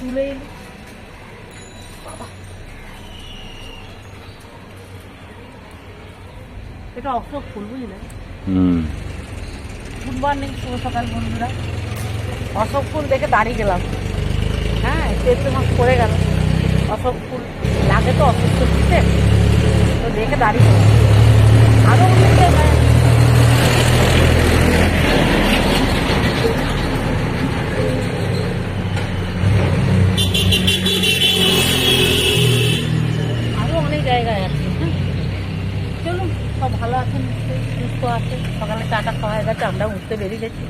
তুলে। এটা অশোক ফুল বুঝলে? গুড মর্নিং শুভ সকাল বন্ধুরা। অশোক ফুল দেখে দাঁড়িয়ে গেলাম। হ্যাঁ একটু মাস পড়ে গেল। অশোক ফুল লাগে তো অসুস্থ দিতে। তো দেখে দাঁড়িয়ে গেলাম। আরও অনেক জায়গায় আছে। আরও অনেক জায়গায় আছে হ্যাঁ চলুন সব ভালো আছেন নিশ্চয়ই সুস্থ আছে সকালে চাটা খাওয়া হয়ে গেছে আমরা উঠতে বেরিয়ে গেছি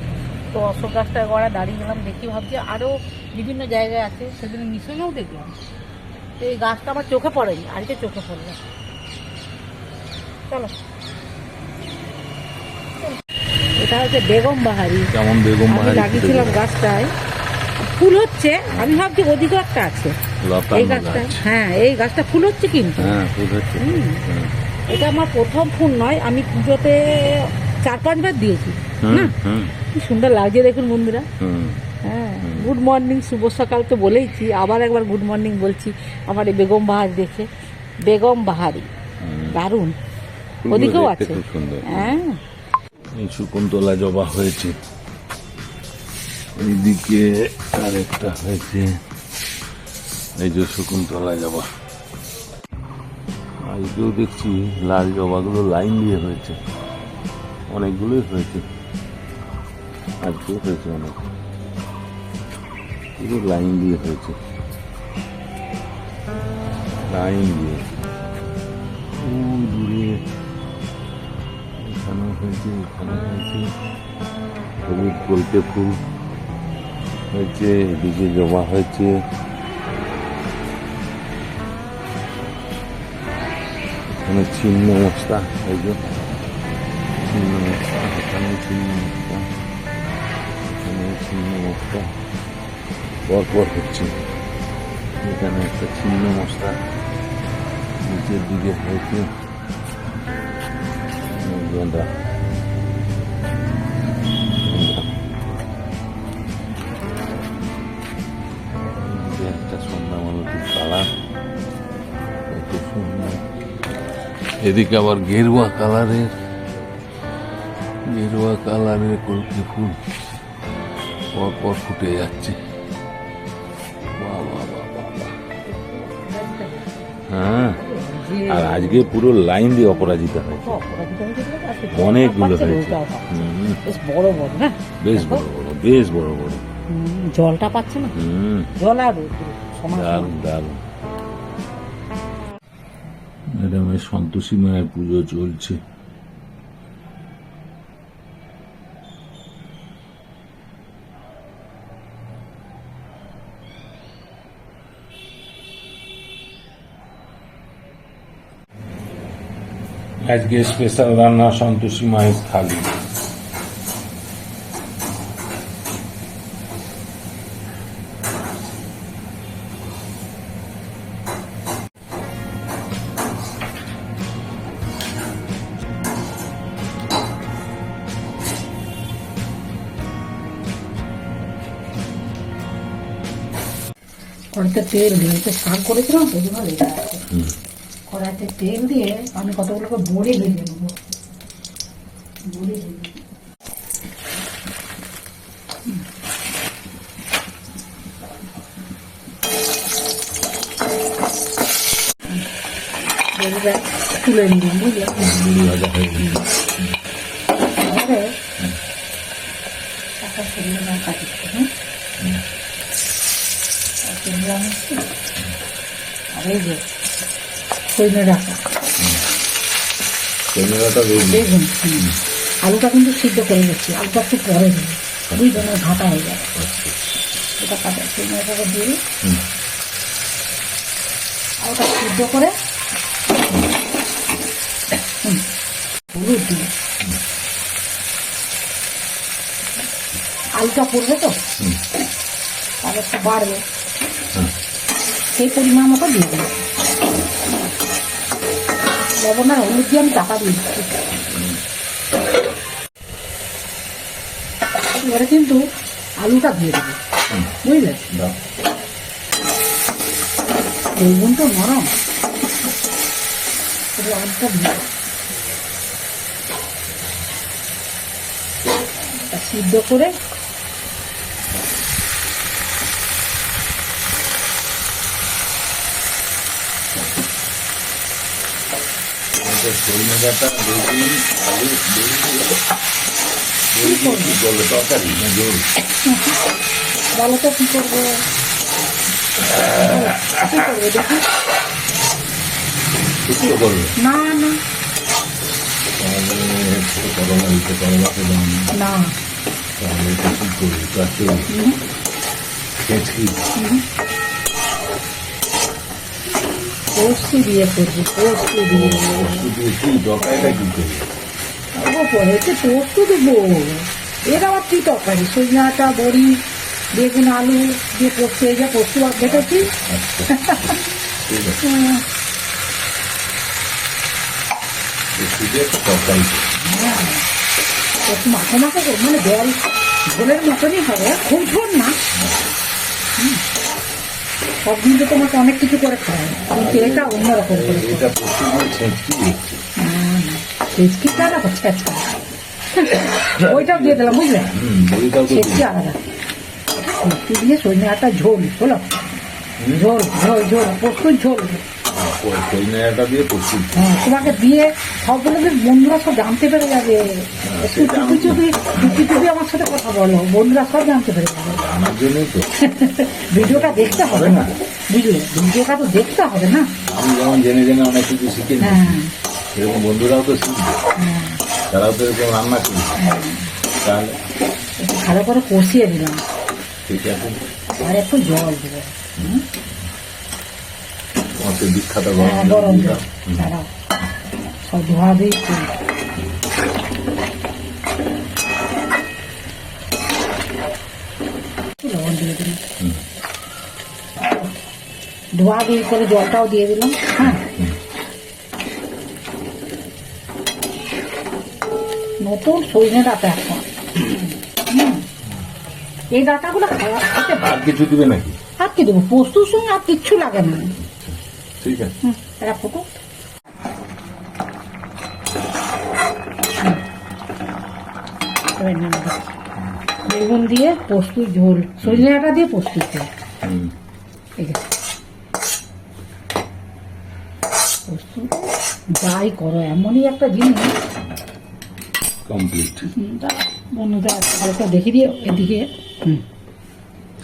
তো অশোক গাছটা গড়া দাঁড়িয়ে গেলাম দেখি ভাবছি আরও বিভিন্ন জায়গায় আছে সেদিন মিশনেও দেখলাম। তো এই গাছটা আমার চোখে পড়েনি আজকে চোখে পড়ল। চলো। এটা হচ্ছে বেগম বাহারি। কেমন বেগম বাহারি? লাগিয়েছিলাম গাছটায়। ফুল হচ্ছে আমি ভাবছি ওদিকেও একটা আছে। এই গাছটা হ্যাঁ এই গাছটা ফুল হচ্ছে কিন্তু। হ্যাঁ। হুম। এটা আমার প্রথম ফুল নয় আমি পুজোতে চার পাঁচবার দিয়েছি না কি সুন্দর লাগছে দেখুন বন্ধুরা। হ্যাঁ গুড মর্নিং শুভ সকাল তো বলেইছি আবার একবার গুড মর্নিং বলছি আমার এই বেগম বাহার দেখে। বেগম বাহারি। দারুণ। ওদিকেও আছে। সুন্দর। হ্যাঁ। এই শকুন্তলা জবা হয়েছে। এইদিকে আরেকটা হয়েছে। এই যে শকুন্তলা জবা। আজকেও দেখছি লাল জবাগুলো লাইন দিয়ে হয়েছে। অনেকগুলোই হয়েছে। আজকেও হয়েছে অনেক। পুরো লাইন দিয়ে হয়েছে। লাইন দিয়ে। দূরে। হয়েছে এখানে হয়েছে। ফুল হয়েছে, এদিকে জমা হয়েছে। এখানে ছিন্ন মশলা এই যে ছিন্ন মশলা এখানে ছিন্ন মশলা এখানে ছিন্ন মশলা পরপর হচ্ছে এখানে একটা ছিন্ন মশলা নিচের দিকে হয়েছে গেঁদা একটা সন্ধ্যা মালতির কালার কত সুন্দর এদিকে আবার গেরুয়া কালারের গেরুয়া কালারের কলকি ফুল পর পর ফুটে যাচ্ছে। হ্যাঁ আর আজকে পুরো লাইন দিয়ে অপরাজিতা হয়েছে। অনেকগুলো হয়েছে। বড় বড় না? বেশ বড় বড় বেশ বড় বড়। জলটা পাচ্ছে না? জল আর দারুণ দারুণ। ম্যাডামের সন্তোষী মায়ের পুজো চলছে। আজকে স্পেশাল রান্না সন্তোষী মায়ের থালি। কড়াইতে তেল দিয়ে শাক করেছিলাম তো ভালো তেল দিয়ে আমি কতগুলোকে বড়ি ভেজে নেব। বড়ি ভেজে তুলে নিলাম বুঝলে? একটা সরিয়ে লঙ্কা দিচ্ছি হ্যাঁ? আর এই যে দেখবি বেগুন আলুটা কিন্তু সিদ্ধ করে গেছি আলুটা একটু পরে দেবো। দুই জনের ভাতা হয়ে যাবে। এটা কাটা সৈন্যটাকে দিয়ে আলুটা সিদ্ধ করে হুম, হলুদ দিয়ে। আলুটা পড়বে তো। তাহলে একটু বাড়বে। সেই পরিমাণ মতো দিয়ে দেবো লবণ আর হলুদ দিয়ে আমি টাকা দিয়ে দিচ্ছি এবারে কিন্তু আলুটা দিয়ে দেবো বুঝলে বেগুন তো নরম দিই। এটা সিদ্ধ করে সজনে ডাঁটা বেগুন আলু বেগুন বেগুন বলব তরকারি না জল? বলো তো কি করব? কি করব দেখি। শুক্তো করবে? না না। করলা দিতে করলা না তাহলে এটা কি করবে। পোস্ত দিয়ে করব পোস্ত দিয়ে ওষুধ দিয়ে কি দরকারটা কি পোস্ত দেবো এর আবার কি তরকারি সজনে আটা, বড়ি, বেগুন, আলু দিয়ে পোস্ত, এই যা পোস্ত দেখেছি তরকারি। হ্যাঁ একটু মানে জল ঝোলের মতনই হবে, খুব ঝোল না। সব দিন তো তোমাকে অনেক কিছু করে খাওয়ায়। কিন্তু এটা অন্যরকম করে। এটা না ছেচকা ওইটাও দিয়ে দিলাম বুঝলে? ছেচকি আলাদা। ছেচকি দিয়ে সজনে আটা ঝোল বলো ঝোল ঝোল ঝোল প্রচুর ঝোল। দিয়ে হ্যাঁ তোমাকে দিয়ে সবগুলো বন্ধুরা সব জানতে পেরে যাবে। চুপি চুপি আমার সাথে কথা বলো বন্ধুরা সব জানতে পেরে যাবে। আমার জন্যই তো। ভিডিওটা দেখতে হবে না। বুঝলে ভিডিওটা তো দেখতে হবে না। আমি যেমন জেনে জেনে অনেক কিছু শিখে হ্যাঁ। এরকম বন্ধুরাও তো শিখবে। হ্যাঁ। তারাও তো এরকম রান্না করবে। হ্যাঁ। তাহলে ভালো করে কষিয়ে দিলাম। ঠিক আছে। আর একটু জল দেবো। তোমার তো বিখ্যাত হ্যাঁ গরম গরম সব ধোয়া দিয়ে লবণ দিয়ে দিলাম। ধোয়া দিয়ে করে জলটাও দিয়ে দিলাম হ্যাঁ। নতুন সজনে ডাটা এখন। এই ডাটাগুলো খাওয়া খেতে। আর কিছু দিবে নাকি? আর কি দেবো? পোস্তুর সঙ্গে আর কিচ্ছু লাগে না। ঠিক আছে। দাও। বেগুন দিয়ে পোস্তুর ঝোল সজনে ডাঁটা দিয়ে পোস্তুর ঝোল। হুম, এই যে। পোস্ত যাই করো এমনই একটা জিনিস। কমপ্লিট হুম, একটা ভালো করে দেখে দিয়ে এদিকে। হুম।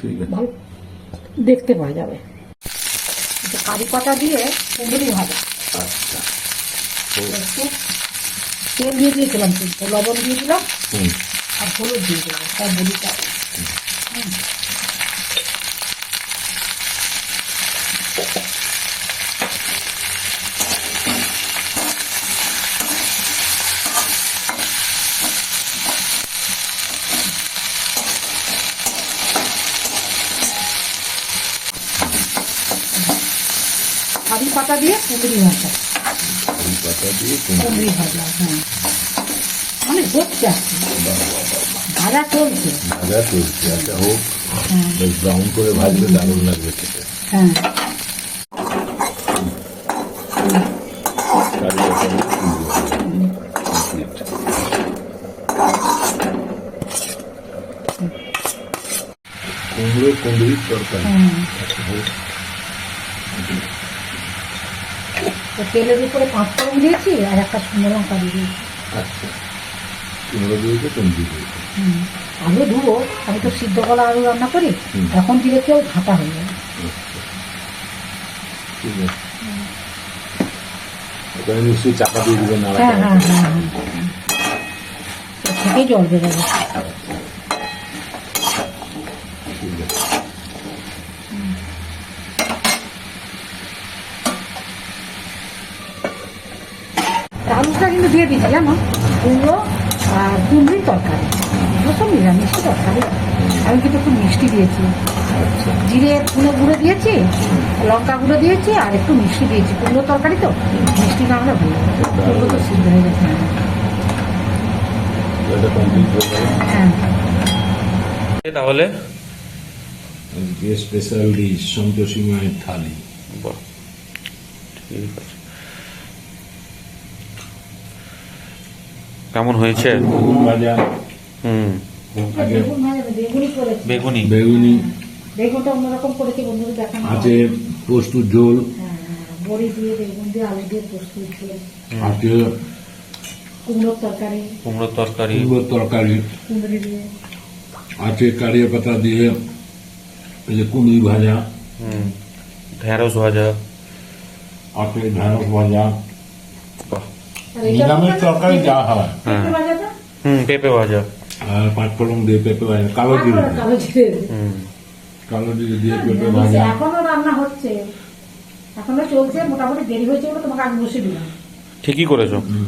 ঠিক আছে। দেখতে পাওয়া যাবে। কারি পাতা দিয়ে কুমড়ি ভাজা। আচ্ছা। একটু তেল দিয়ে দিয়েছিলাম কিন্তু লবণ দিয়ে দিলাম আর হলুদ দিয়ে দিলাম তার বড়িটা হুম। কারি পাতা দিয়ে কুমড়ি ভাজা। এই পাতা দিয়ে কুমড়ো। ভাজা হ্যাঁ। মানে হচ্ছে। ভাজা চলছে। ভাজা চলছে আচ্ছা হোক হ্যাঁ। বেশ ব্রাউন করে ভাজলে দারুণ লাগবে খেতে। হ্যাঁ। কুমড়ো কুমড়ির তরকারি হ্যাঁ আচ্ছা হোক তো তেলের উপরে পাঁচ ফোড়ন দিয়েছি আর একটা শুকনো লঙ্কা দিয়ে দিয়েছি। আচ্ছা। কুমড়ো দিয়েছে কুমড়ি দিয়েছে। হুম। আলু ধুবো আমি তো সিদ্ধ কলা আলু রান্না করি। এখন দিলে কেউ ঘাটা হয়ে যাবে? আচ্ছা। ঠিক আছে। ওখানে নিশ্চয়ই চাপা দিয়ে দিবেন হ্যাঁ হ্যাঁ হ্যাঁ হ্যাঁ। জল বেরোবে ঠিক আছে আলুটা কিন্তু দিয়ে দিচ্ছি জানো? কুমড়ো আর কুমড়ির তরকারি। সব নিরামিষ তরকারি। আমি কিন্তু একটু মিষ্টি দিয়েছি। আচ্ছা। জিরে গুঁড়ো গুঁড়ো দিয়েছি লঙ্কা গুঁড়ো দিয়েছি আর একটু মিষ্টি দিয়েছি। কুমড়ো তরকারি তো মিষ্টি না হলে ভালো কুমড়ো তো সিদ্ধ হয়ে গেছে। হয়ে। তাহলে? আজকে স্পেশাল ডিশ সন্তোষী মায়ের থালি। ঠিক আছে। কেমন হয়েছে? বেগুন ভাজা হুম। বেগুন। বেগুনি। বেগুনি বেগুনটা অন্যরকম করেছি বন্ধুদের দেখানো আছে পোস্তুর ঝোল। হ্যাঁ, বড়ি দিয়ে বেগুন দিয়ে আলু দিয়ে প্রস্তুত ঝোল। আছে কুমড়োর তরকারি। কুমড়োর তরকারি। কুমড়োর তরকারি। কুমড়ি দিয়ে। আছে কারিয়া পাতা দিয়ে এই যে কুমড়ি ভাজা। হুম। ঢেঁড়স ভাজা। আছে ঢেঁড়স ভাজা। এটা তরকারি যা হয়। হ্যাঁ। হুম পেঁপে ভাজা। আর পাঁচ দিয়ে পেঁপে ভাজা কালো জিরে কালো জিরে হুম। কালো জিরে দিয়ে পেঁপে ভাজা। এখনও রান্না হচ্ছে। এখনও চলছে মোটামুটি দেরি হয়েছে বলে তোমাকে আগে বসে দিলাম। ঠিকই করেছ। হুম।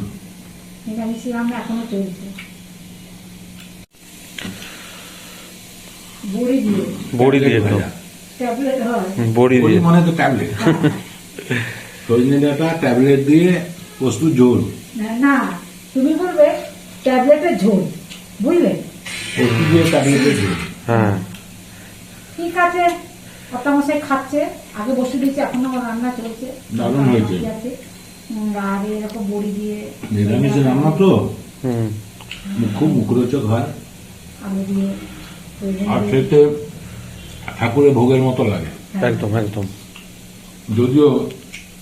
নিরামিষ রান্না এখনও চলছে। বড়ি দিয়ে। বড়ি দিয়ে ট্যাবলেট হয়। বড়ি দিয়ে। মানে তো ট্যাবলেট। সজনে ডাঁটা ট্যাবলেট দিয়ে প্রস্তুত ঝোল না তুমি বলবে ট্যাবলেটের ঝোল বুঝলে? প্রস্তুত দিয়ে ট্যাবলেটের ঝোল। হ্যাঁ। ঠিক আছে মশাই খাচ্ছে আগে বসে দিয়েছে এখনও আমার রান্না চলছে। দারুণ হয়েছে। আর এরকম বড়ি দিয়ে নিরামিষ রান্না তো। হুম। খুব মুখরোচক হয়। আলু দিয়ে আর খেতে ঠাকুরের ভোগের মতো লাগে। হ্যাঁ। একদম একদম। যদিও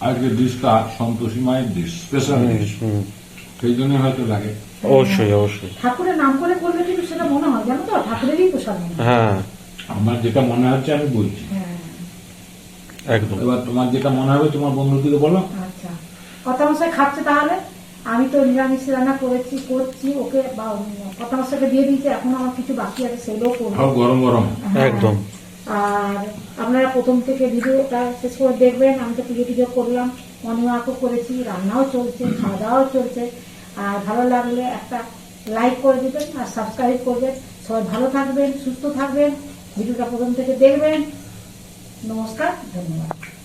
আজকে ডিশটা সন্তোষী মায়ের ডিশ স্পেশাল ডিশ সেই জন্য হয়তো লাগে। অবশ্যই অবশ্যই। ঠাকুরের নাম করে করলে কিন্তু সেটা মনে হয় জানো তো? ঠাকুরেরই প্রসাদ হ্যাঁ। আমার যেটা মনে হচ্ছে আমি বলছি। হ্যাঁ। একদম। এবার তোমার যেটা মনে হবে তোমার বন্ধুদেরকে বলো। আচ্ছা। কথা মশাই খাচ্ছে তাহলে? আমি তো নিরামিষ রান্না করেছি করছি ওকে বা কথা মশাইকে দিয়ে দিয়েছি এখন আমার কিছু বাকি আছে সেগুলোও করব। গরম গরম। হ্যাঁ। একদম। আর আপনারা প্রথম থেকে ভিডিওটা শেষ করে দেখবেন, আমি তো পুজো টুজো করলাম ওয়াকও করেছি, রান্নাও চলছে খাওয়া দাওয়াও চলছে। আর ভালো লাগলে একটা লাইক করে দেবেন আর সাবস্ক্রাইব করবেন। সবাই ভালো থাকবেন, সুস্থ থাকবেন। ভিডিওটা প্রথম থেকে দেখবেন। নমস্কার, ধন্যবাদ।